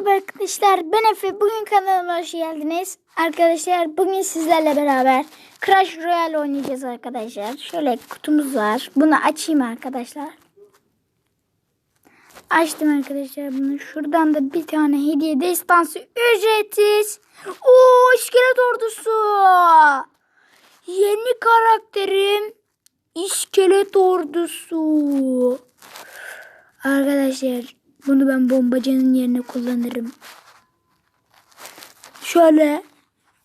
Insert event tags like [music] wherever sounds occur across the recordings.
Merhaba arkadaşlar ben Efe bugün kanalıma hoş geldiniz. Arkadaşlar bugün sizlerle beraber Crash Royale oynayacağız arkadaşlar. Şöyle kutumuz var. Bunu açayım arkadaşlar. Açtım arkadaşlar bunu. Şuradan da bir tane hediye destansı ücretsiz. Oo iskelet ordusu. Yeni karakterim iskelet ordusu. Arkadaşlar bunu ben bombacının yerine kullanırım. Şöyle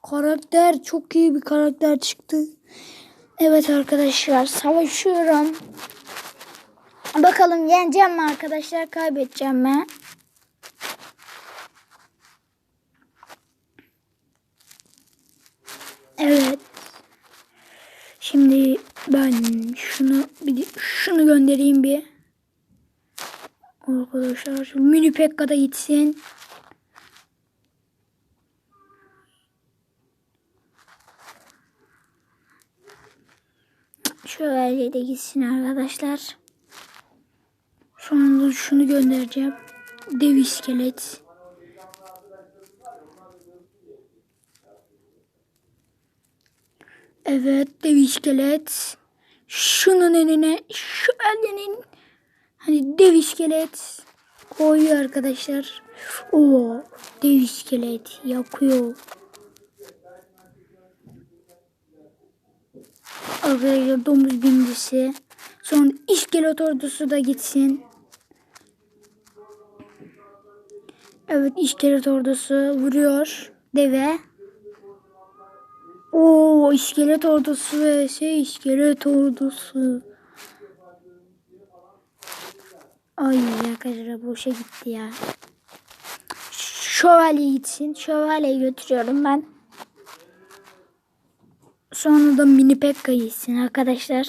karakter çok iyi bir karakter çıktı. Evet arkadaşlar savaşıyorum. Bakalım yeneceğim mi arkadaşlar kaybedeceğim mi? Evet. Şimdi ben şunu bir şunu göndereyim bir. Arkadaşlar mini Pekka'da gitsin. Şöyle de gitsin arkadaşlar. Sonra şunu göndereceğim. Dev iskelet. Evet dev iskelet. Şunun önüne şu elinin Hani dev iskelet koyuyor arkadaşlar. Oo, dev iskelet yakıyor. Arkadaşlar domuz bindisi. Sonra iskelet ordusu da gitsin. Evet iskelet ordusu vuruyor deve. Oo iskelet ordusu ve şey iskelet ordusu. Ay arkadaşlar boşa gitti ya. Şövalye gitsin. Şövalyeyi götürüyorum ben. Sonra da mini pekka gitsin arkadaşlar.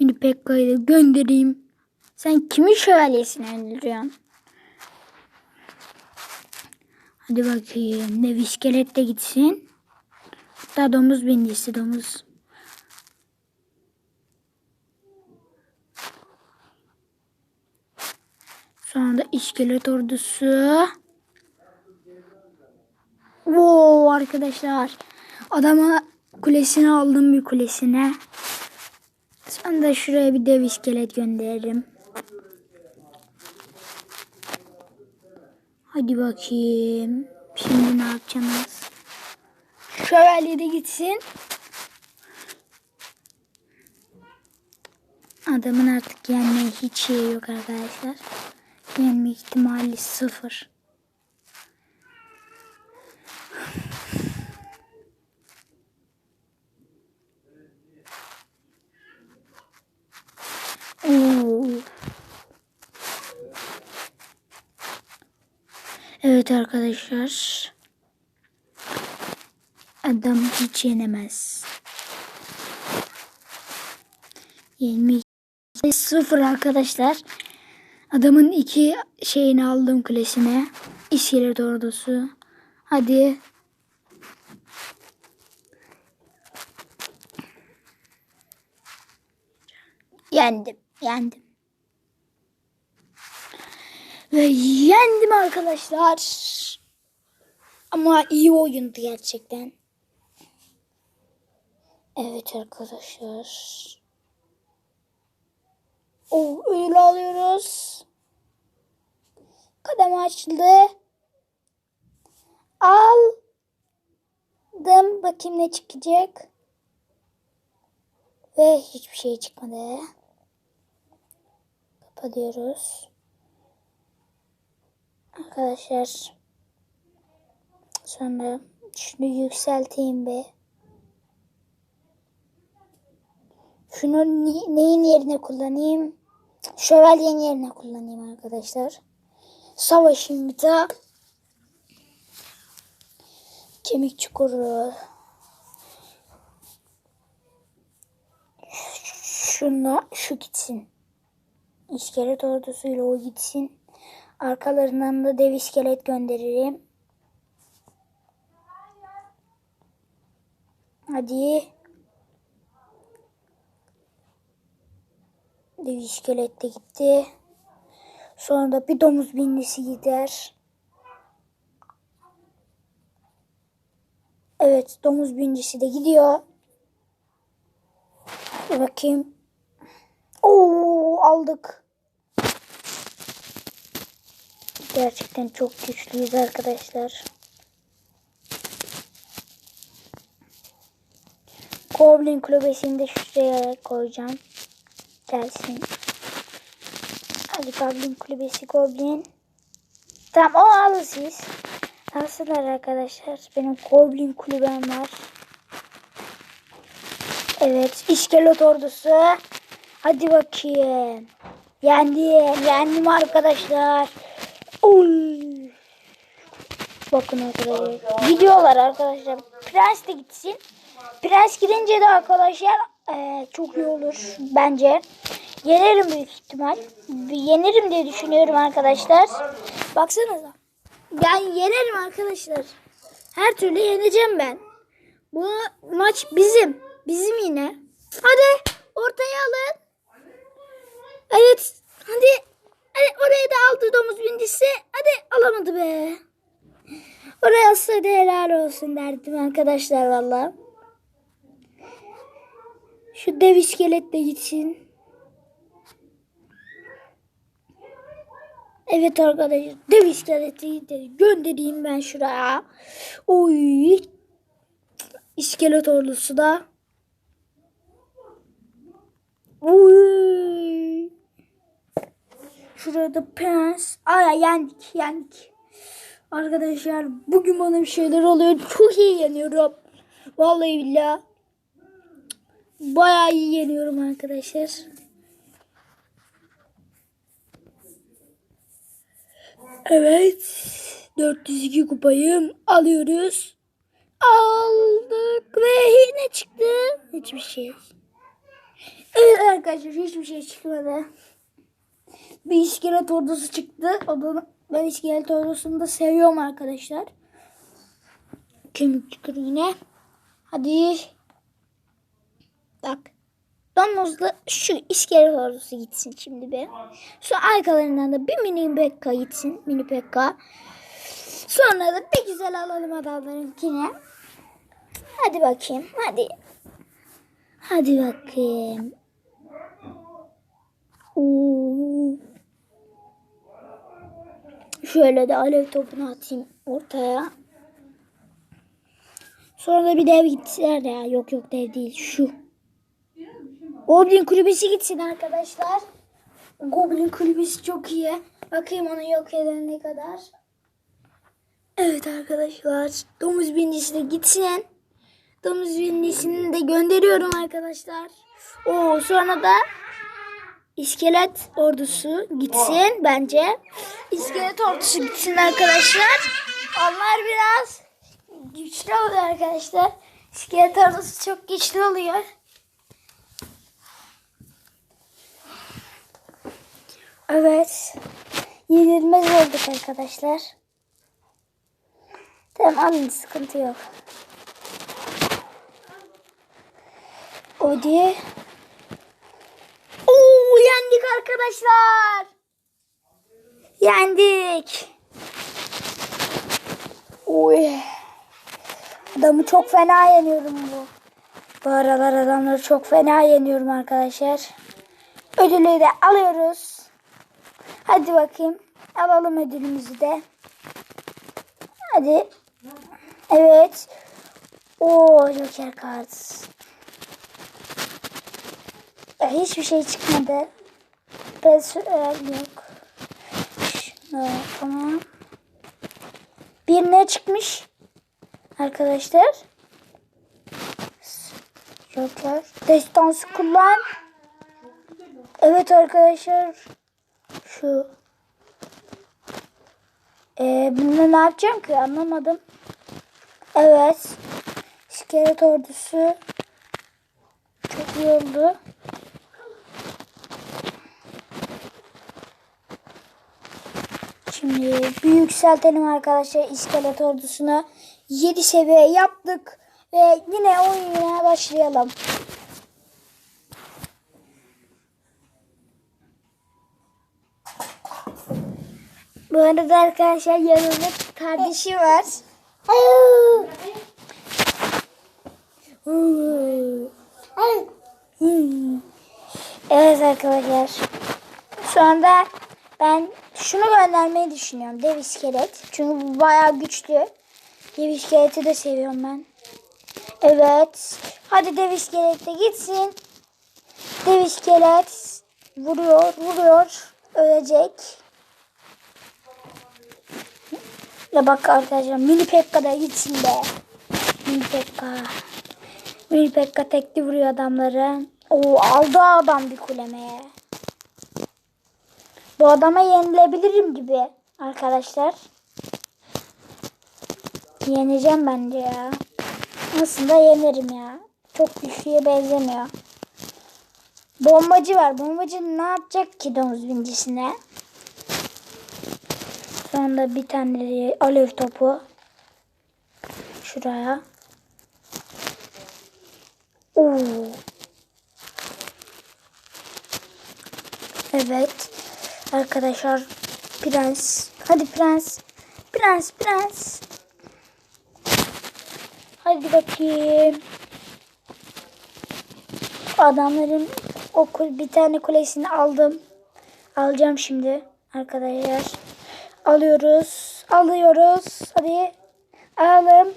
Mini pekka'yı da göndereyim. Sen kimin şövalyesini öldürüyorsun? Hadi bakayım. Dev iskelet de gitsin. Hatta domuz bindisi domuz. Sonra da iskelet ordusu. Wow arkadaşlar. Adama kulesini aldım bir kulesine. Sonra da şuraya bir dev iskelet gönderirim. Hadi bakayım. Şimdi ne yapacağız? Şövalye de gitsin. Adamın artık yenmeye hiç şey yok arkadaşlar. Yenme ihtimali sıfır. Evet arkadaşlar. Adam hiç yenemez. Yenme sıfır arkadaşlar. Adamın iki şeyini aldım kulesine. İskelet ordusu. Hadi. Yendim. Yendim. Ve yendim arkadaşlar. Ama iyi oyundu gerçekten. Evet arkadaşlar. O ödül alıyoruz. Kademe açıldı. Aldım. Bakayım ne çıkacak. Ve hiçbir şey çıkmadı. Kapatıyoruz. Arkadaşlar. Sonra şunu yükselteyim be. Şunu neyin yerine kullanayım? Şövalyenin yerine kullanayım arkadaşlar. Daha. Kemik çukuru. Şuna şu gitsin. İskelet ordusuyla o gitsin. Arkalarından da dev iskelet gönderirim. Hadi. Dev iskelet de gitti. Sonra da bir domuz binnisi gider. Evet domuz bincisi de gidiyor. Bir bakayım. Oo aldık. Gerçekten çok güçlüyüz arkadaşlar. Goblin kulübesini de şuraya koyacağım. Gelsin. Hadi Goblin kulübesi Goblin. Tamam o alın siz. Alsınlar arkadaşlar. Benim Goblin kulübem var. Evet. iskelet ordusu. Hadi bakayım. Yendim. Yendim arkadaşlar. Oy. Bakın arkadaşlar. Gidiyorlar arkadaşlar. Prens de gitsin. Prens gidince de arkadaşlar eee, çok iyi olur bence. Yenerim büyük ihtimal. Yenirim diye düşünüyorum arkadaşlar. Baksanıza. Ben yenerim arkadaşlar. Her türlü yeneceğim ben. Bu maç bizim. Bizim yine. Hadi ortaya alın. Evet. Hadi. Hadi oraya da aldı domuz bindisi. Hadi alamadı be. Oraya alsaydı helal olsun derdim arkadaşlar valla. Şu dev iskelet de gitsin. Evet arkadaşlar dev iskeleti de göndereyim ben şuraya. Oy. İskelet ordusu da. Oy. Şurada prens. Ay yendik yendik. Arkadaşlar bugün bana bir şeyler oluyor. Çok iyi yeniyorum. Vallahi billahi. Bayağı iyi yeniyorum arkadaşlar. Evet. 402 kupayı alıyoruz. Aldık ve yine çıktı. Hiçbir şey. Evet arkadaşlar hiçbir şey çıkmadı. Bir iskelet ordusu çıktı. O da ben iskelet ordusunu da seviyorum arkadaşlar. Kemik çıkıyor yine. Hadi. Bak. Domuzlu şu iskelet ordusu gitsin şimdi bir. Şu arkalarından da bir mini pekka gitsin. Mini pekka. Sonra da bir güzel alalım adamlarınkine. Hadi bakayım. Hadi. Hadi bakayım. Oo. Şöyle de alev topunu atayım ortaya. Sonra da bir dev gitsinler ya. Yok yok dev değil. Şu. Goblin kulübesi gitsin arkadaşlar. Goblin kulübesi çok iyi. Bakayım onu yok edene kadar. Evet arkadaşlar. Domuz binicisi de gitsin. Domuz binicisini de gönderiyorum arkadaşlar. Oo sonra da iskelet ordusu gitsin bence. İskelet ordusu gitsin arkadaşlar. Onlar biraz güçlü oluyor arkadaşlar. İskelet ordusu çok güçlü oluyor. Evet. Yenilmez olduk arkadaşlar. Tamam alın sıkıntı yok. Hadi. Oo yendik arkadaşlar. Yendik. Oy. Adamı çok fena yeniyorum bu. Bu aralar adamları çok fena yeniyorum arkadaşlar. Ödülü de alıyoruz. Hadi bakayım. Alalım ödülümüzü de. Hadi. Evet. Oo Joker kart. Ya, hiçbir şey çıkmadı. Personel yok. Şunu tamam. Bir ne çıkmış? Arkadaşlar. Joker. Destansı kullan. Evet arkadaşlar. Şu. Ee, bunu ne yapacağım ki anlamadım. Evet. İskelet ordusu. Çok iyi oldu. Şimdi bir yükseltelim arkadaşlar iskelet ordusuna. 7 seviye yaptık. Ve yine oyuna başlayalım. Bu arada arkadaşlar yanımda kardeşi var. Evet arkadaşlar. Şu anda ben şunu göndermeyi düşünüyorum. Dev iskelet. Çünkü bu bayağı güçlü. Dev iskeleti de seviyorum ben. Evet. Hadi dev iskelet de gitsin. Dev iskelet vuruyor, vuruyor. Ölecek. Ya bak arkadaşlar mini Pekka da gitsin be. Mini Pekka. Mini Pekka tekli vuruyor adamları. Oo aldı adam bir kuleme. Bu adama yenilebilirim gibi arkadaşlar. Yeneceğim bence ya. Aslında yenerim ya. Çok güçlüye benzemiyor. Bombacı var. Bombacı ne yapacak ki domuz bincisine? Sonra bir tane alev topu. Şuraya. Oo. Evet. Arkadaşlar prens. Hadi prens. Prens prens. Hadi bakayım. Adamların okul bir tane kulesini aldım. Alacağım şimdi arkadaşlar. Alıyoruz. Alıyoruz. Hadi. Alalım.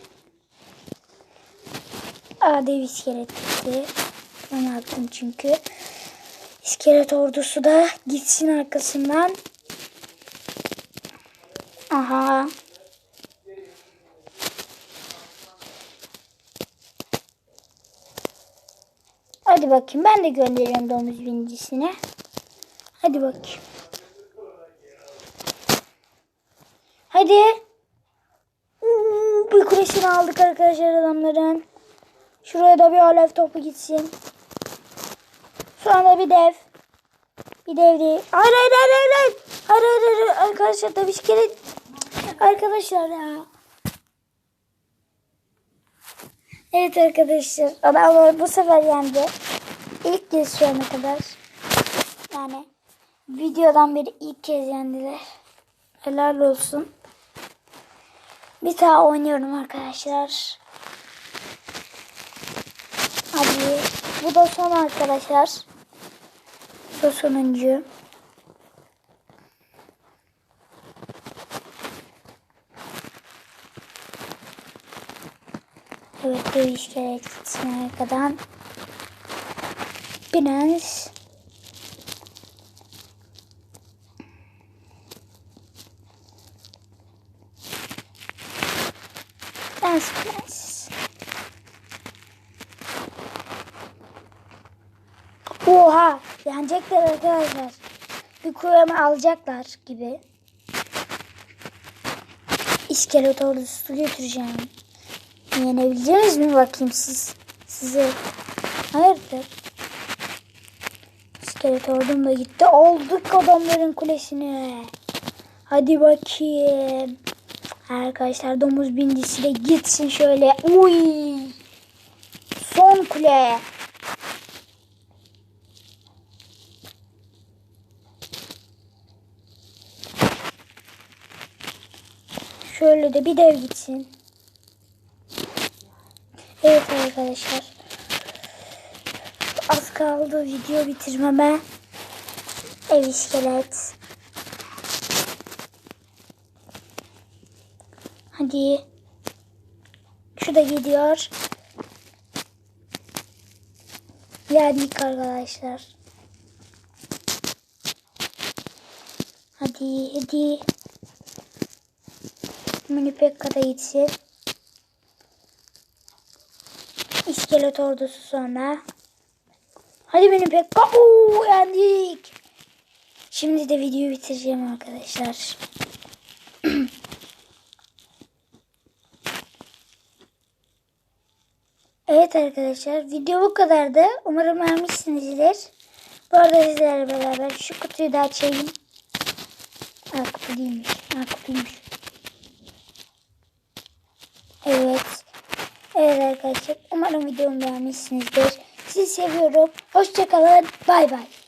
Aa dev iskelet gitti. Ben attım çünkü. İskelet ordusu da gitsin arkasından. Aha. Hadi bakayım ben de gönderiyorum domuz binicisine. Hadi bakayım. Hadi. Uuu, bir kulesini aldık arkadaşlar adamların. Şuraya da bir alev topu gitsin. Sonra bir dev. Bir dev değil. Hayır hayır hayır hayır. Hayır hayır hayır. hayır. Arkadaşlar da bir iskelet. Arkadaşlar ya. Evet arkadaşlar. Adamlar bu sefer yendi. İlk kez şu ana kadar. Yani videodan beri ilk kez yendiler. Helal olsun. Bir daha oynuyorum arkadaşlar. Hadi. Bu da son arkadaşlar. Bu sonuncu. Evet bu iskelet gitsin arkadan. Prens. Prens prens. Oha yenecekler arkadaşlar. Bir kulemi alacaklar gibi. İskelet ordusu götüreceğim. Yenebileceğiniz mi bakayım siz? Size. Hayırdır? İskelet ordum da gitti. Aldık adamların kulesini. Hadi bakayım. Arkadaşlar domuz bindisi de gitsin şöyle. Uy. Son kule. Şöyle de bir dev gitsin. Evet arkadaşlar. Az kaldı video bitirmeme. Ev iskelet. Hadi. Şu da gidiyor. Geldik arkadaşlar. Hadi hadi. Mini Pekka da gitsin. İskelet ordusu sonra. Hadi benim Pekka. Oo yendik. Şimdi de videoyu bitireceğim arkadaşlar. [clears throat] evet arkadaşlar video bu kadardı. Umarım beğenmişsinizdir. Bu arada sizlerle beraber şu kutuyu da açayım. Ha kutu değilmiş. Ha kutuymuş. Evet. Evet arkadaşlar. Umarım videomu beğenmişsinizdir. Sizi seviyorum. Hoşçakalın. Bay bay.